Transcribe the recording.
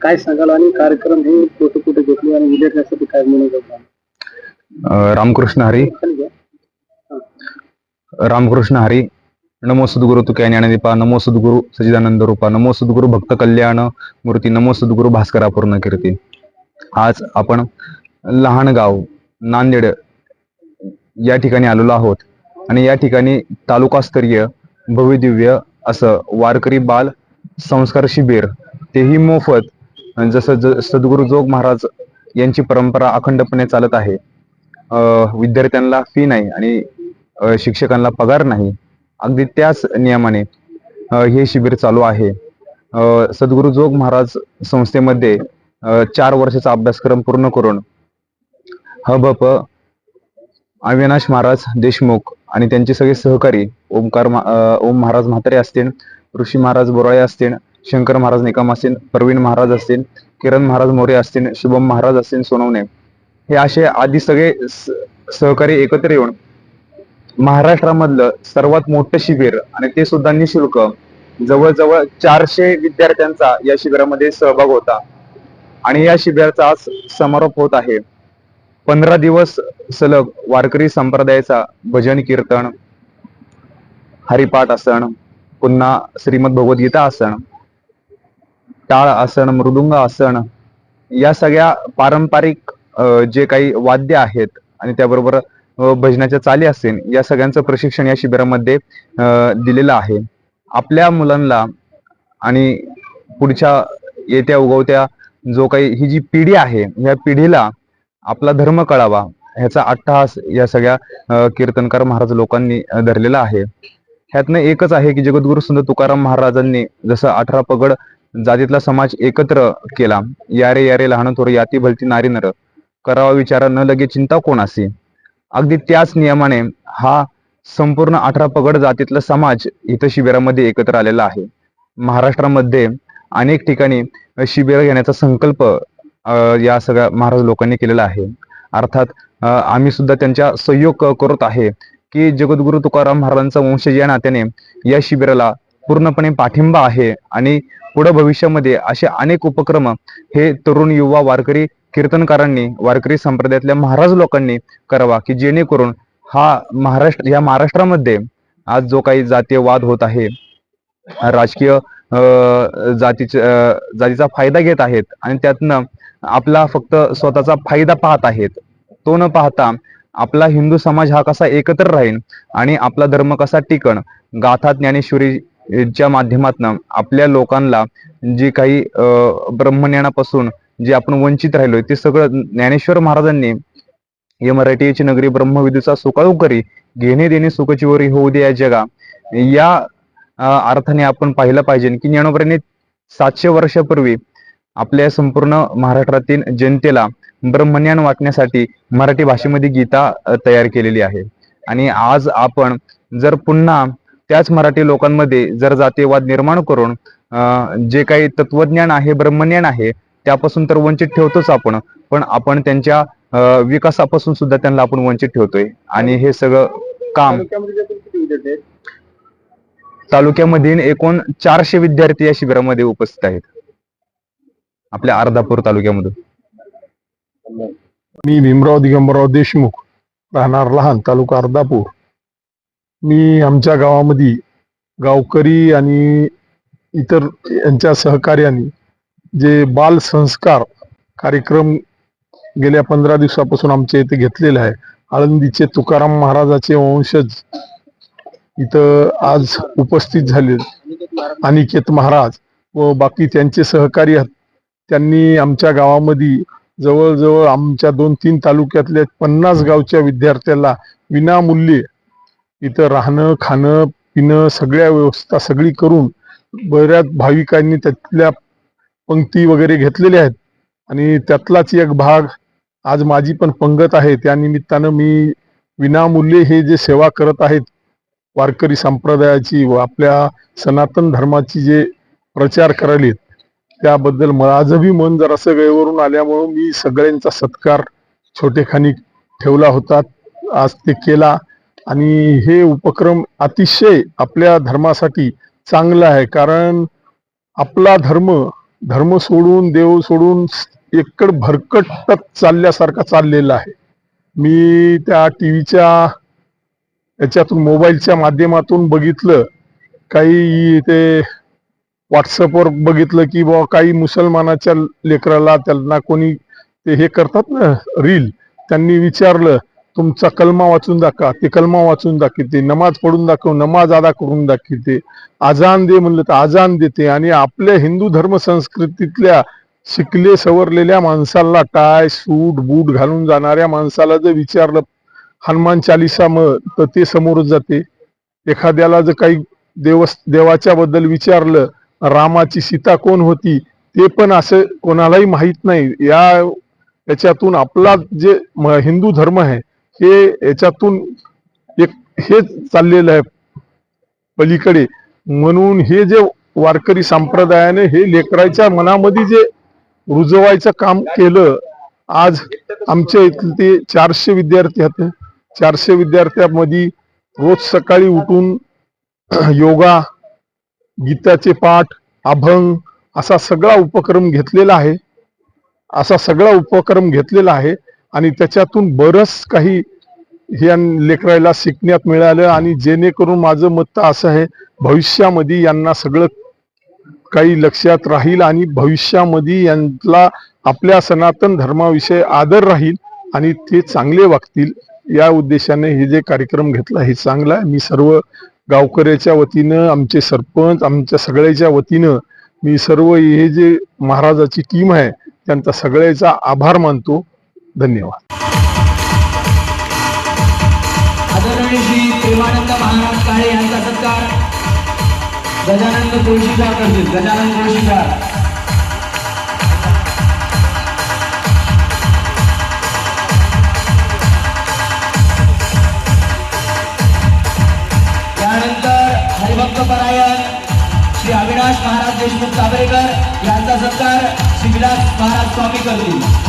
काय सांगाल आणि कार्यक्रम हे कुठे कुठे घेतले आणि विद्यार्थ्यांसाठी काय म्हणून रामकृष्ण हरी. रामकृष्ण हरी. नमो सद्गुरु तुके ज्ञानदीपा नमो सद्गुरु सचिदानंद रूपा. नमो सद्गुरु भक्त कल्याण मूर्ती. नमो सद्गुरु भास्करा पूर्ण कीर्ती. आज आपण लहान गाव नांदेड या ठिकाणी आलेलो आहोत आणि या ठिकाणी तालुकास्तरीय भव्यदिव्य असं वारकरी बाल संस्कार शिबिर तेही मोफत जसं ज सद्गुरु जोग महाराज यांची परंपरा अखंडपणे चालत आहे विद्यार्थ्यांना फी नाही आणि शिक्षकांना पगार नाही अगदी त्याच नियमाने हे शिबिर चालू आहे. अ, सद्गुरु जोग महाराज संस्थेमध्ये चार वर्षाचा अभ्यासक्रम पूर्ण करून हबप अविनाश महाराज देशमुख आणि त्यांचे सगळे सहकारी ओमकार ओम महाराज म्हातारे असतील ऋषी महाराज बोराळे असतील शंकर महाराज निकम असतील प्रवीण महाराज असतील किरण महाराज मोरे असतील शुभम महाराज असतील सोनवणे. हे असे आधी सगळे सहकारी एकत्र येऊन महाराष्ट्रामधलं सर्वात मोठं शिबिर आणि ते सुद्धा निशुल्क जवळजवळ चारशे विद्यार्थ्यांचा या शिबिरामध्ये सहभाग होता. आणि या शिबिराचा आज समारोप होत आहे. पंधरा दिवस सलग वारकरी संप्रदायाचा भजन कीर्तन हरिपाठ आसन पुन्हा श्रीमद भगवद्गीता आसन टाळ आसन मृदुंग आसन या सगळ्या पारंपरिक जे काही वाद्य आहेत आणि त्याबरोबर भजनाच्या चाली असेल या सगळ्यांचं प्रशिक्षण या शिबिरामध्ये दिलेलं आहे. आपल्या मुलांना आणि पुढच्या येत्या उगवत्या जो काही ही जी पिढी आहे या पिढीला आपला धर्म कळावा ह्याचा अट्टहास या सगळ्या कीर्तनकार महाराज लोकांनी धरलेला आहे. ह्यातनं एकच आहे की जगद्गुरु संत तुकाराम महाराजांनी जसं अठरा पगड जातीतला समाज एकत्र केला. यारे यारे लहान थोर याती भलती नारी नर. करावा विचार न लगे चिंता कोणासी अगदी त्याच नियमाने हा संपूर्ण अठरा पगड जातीतला समाज इथं शिबिरामध्ये एकत्र आलेला आहे. महाराष्ट्रामध्ये अनेक ठिकाणी शिबिर घेण्याचा संकल्प या सगळ्या महाराज लोकांनी केलेला आहे. अर्थात आम्ही सुद्धा त्यांच्या सहयोग करत आहे की जगद्गुरु तुकाराम महाराजांचा वंशज या नात्याने या शिबिराला पूर्णपणे पाठिंबा आहे आणि पुढे भविष्यामध्ये असे अनेक उपक्रम हे तरुण युवा वारकरी कीर्तनकारांनी वारकरी संप्रदायातल्या महाराज लोकांनी करावा की जेणेकरून हा महाराष्ट्र या महाराष्ट्रामध्ये आज जो काही जातीय वाद होत आहे राजकीय अ, जातीचा फायदा घेत आहेत आणि त्यातनं आपला फक्त स्वतःचा फायदा पाहत आहेत तो न पाहता आपला हिंदू समाज हा कसा एकत्र राहील आणि आपला धर्म कसा टिकण गाथा ज्ञानेश्वरी च्या माध्यमातून आपल्या लोकांना जे काही ब्रह्मज्ञानापासून जे आपण वंचित राहिलोय ते सगळं ज्ञानेश्वर महाराजांनी हे मराठीची नगरी ब्रह्मविदूचा सुकाळू करी घेणे देणे सुखचिवरी होऊ दे या जगा या अर्थाने आपण पाहिलं पाहिजे. की ज्ञानोबरांनी सातशे वर्षापूर्वी आपल्या संपूर्ण महाराष्ट्रातील जनतेला ब्रह्मज्ञान वाटण्यासाठी मराठी भाषेमध्ये गीता तयार केलेली आहे. आणि आज आपण जर पुन्हा त्याच मराठी लोकांमध्ये जर जातीयवाद निर्माण करून जे काही तत्वज्ञान आहे ब्रह्मज्ञान आहे त्यापासून तर वंचित ठेवतोच आपण. पण आपण त्यांच्या विकासापासून सुद्धा त्यांना आपण वंचित ठेवतोय. आणि हे सगळं काम तालुक्यामधील एकूण चारशे विद्यार्थी या शिबिरामध्ये उपस्थित आहेत. आपल्या अर्धापूर तालुक्यामधून. मी भीमराव दिगंबरराव देशमुख राहणार लहान तालुका अर्धापूर. मी आमच्या गावामध्ये गावकरी आणि इतर यांच्या सहकार्याने जे बाल संस्कार कार्यक्रम गेल्या पंधरा दिवसापासून आमच्या इथे घेतलेला आहे आळंदीचे तुकाराम महाराजाचे वंशज इथं आज उपस्थित झाले अनिकेत महाराज व बाकी त्यांचे सहकारी आहेत. त्यांनी आमच्या गावामध्ये जवळजवळ आमच्या दोन तीन तालुक्यातल्या पन्नास गावच्या विद्यार्थ्याला विनामूल्य इथं राहणं खाणं पिणं सगळ्या व्यवस्था सगळी करून बऱ्याच भाविकांनी त्यातल्या पंक्ती वगैरे घेतलेल्या आहेत. आणि त्यातलाच एक भाग आज माझी पण पंगत आहे. त्या निमित्तानं मी विनामूल्य हे जे सेवा करत आहेत वारकरी संप्रदायाची व आपल्या सनातन धर्माची जे प्रचार करायलेत त्याबद्दल मला बी मन जरासं वेळेवरून आल्यामुळं मी सगळ्यांचा सत्कार छोटेखानी ठेवला होता. आज ते केला. आणि हे उपक्रम अतिशय आपल्या धर्मासाठी चांगला आहे कारण आपला धर्म धर्म सोडून देव सोडून एकड भरकटत चालल्यासारखा चाललेला आहे. मी त्या टी व्हीच्या याच्यातून मोबाईलच्या माध्यमातून बघितलं. काही ते व्हॉट्सअपवर बघितलं की बुवा काही मुसलमानाच्या लेकराला त्यांना कोणी ते हे करतात ना रील त्यांनी विचारलं तुमचा कलमा वाचून दाखवा. ते कलमा वाचून दाखवते. नमाज पडून दाखव नमाज अदा करून दाखवते. आजान दे म्हणलं तर आजान देते. आणि आपल्या हिंदू धर्म संस्कृतीतल्या शिकले सवरलेल्या माणसाला टाय सूट बूट घालून जाणाऱ्या माणसाला जर विचारलं हनुमान चालिसा मग तर ते समोरच जाते. एखाद्याला जर काही देव देवाच्या बद्दल विचारलं रामाची सीता कोण होती ते पण असं कोणालाही माहीत नाही. या याच्यातून आपला जे म- हिंदू धर्म आहे हे याच्यातून एक हे चाललेलं आहे पलीकडे. म्हणून हे जे वारकरी संप्रदायाने हे लेकराच्या मनामध्ये जे रुजवायचं काम केलं आज आमच्या इथले ते चारशे विद्यार्थी आहेत. चारशे विद्यार्थ्यामध्ये रोज सकाळी उठून योगा गीताचे पाठ अभंग असा सगळा उपक्रम घेतलेला आहे. असा सगळा उपक्रम घेतलेला आहे. आणि त्याच्यातून बरंच काही ह्या लेकरायला शिकण्यात मिळालं आणि जेणेकरून माझं मत असं आहे भविष्यामध्ये यांना सगळं काही लक्षात राहील आणि भविष्यामध्ये यांना आपल्या सनातन धर्माविषयी आदर राहील आणि ते चांगले वागतील. या उद्देशाने हे जे कार्यक्रम घेतला हे चांगला आहे. मी सर्व गावकऱ्याच्या वतीनं आमचे सरपंच आमच्या सगळ्याच्या वतीनं मी सर्व हे जे महाराजाची टीम आहे त्यांचा सगळ्याचा आभार मानतो. धन्यवाद. आदरणीय श्री प्रेमानंद महाराज काळे यांचा सत्कार. गजानंद तुळशीकर करतील. गजानंद तुळशीकर त्यानंतर हरिभक्त परायण श्री अविनाश महाराज देशमुख चाबरेकर यांचा सत्कार. श्री विलास महाराज स्वामी करतील.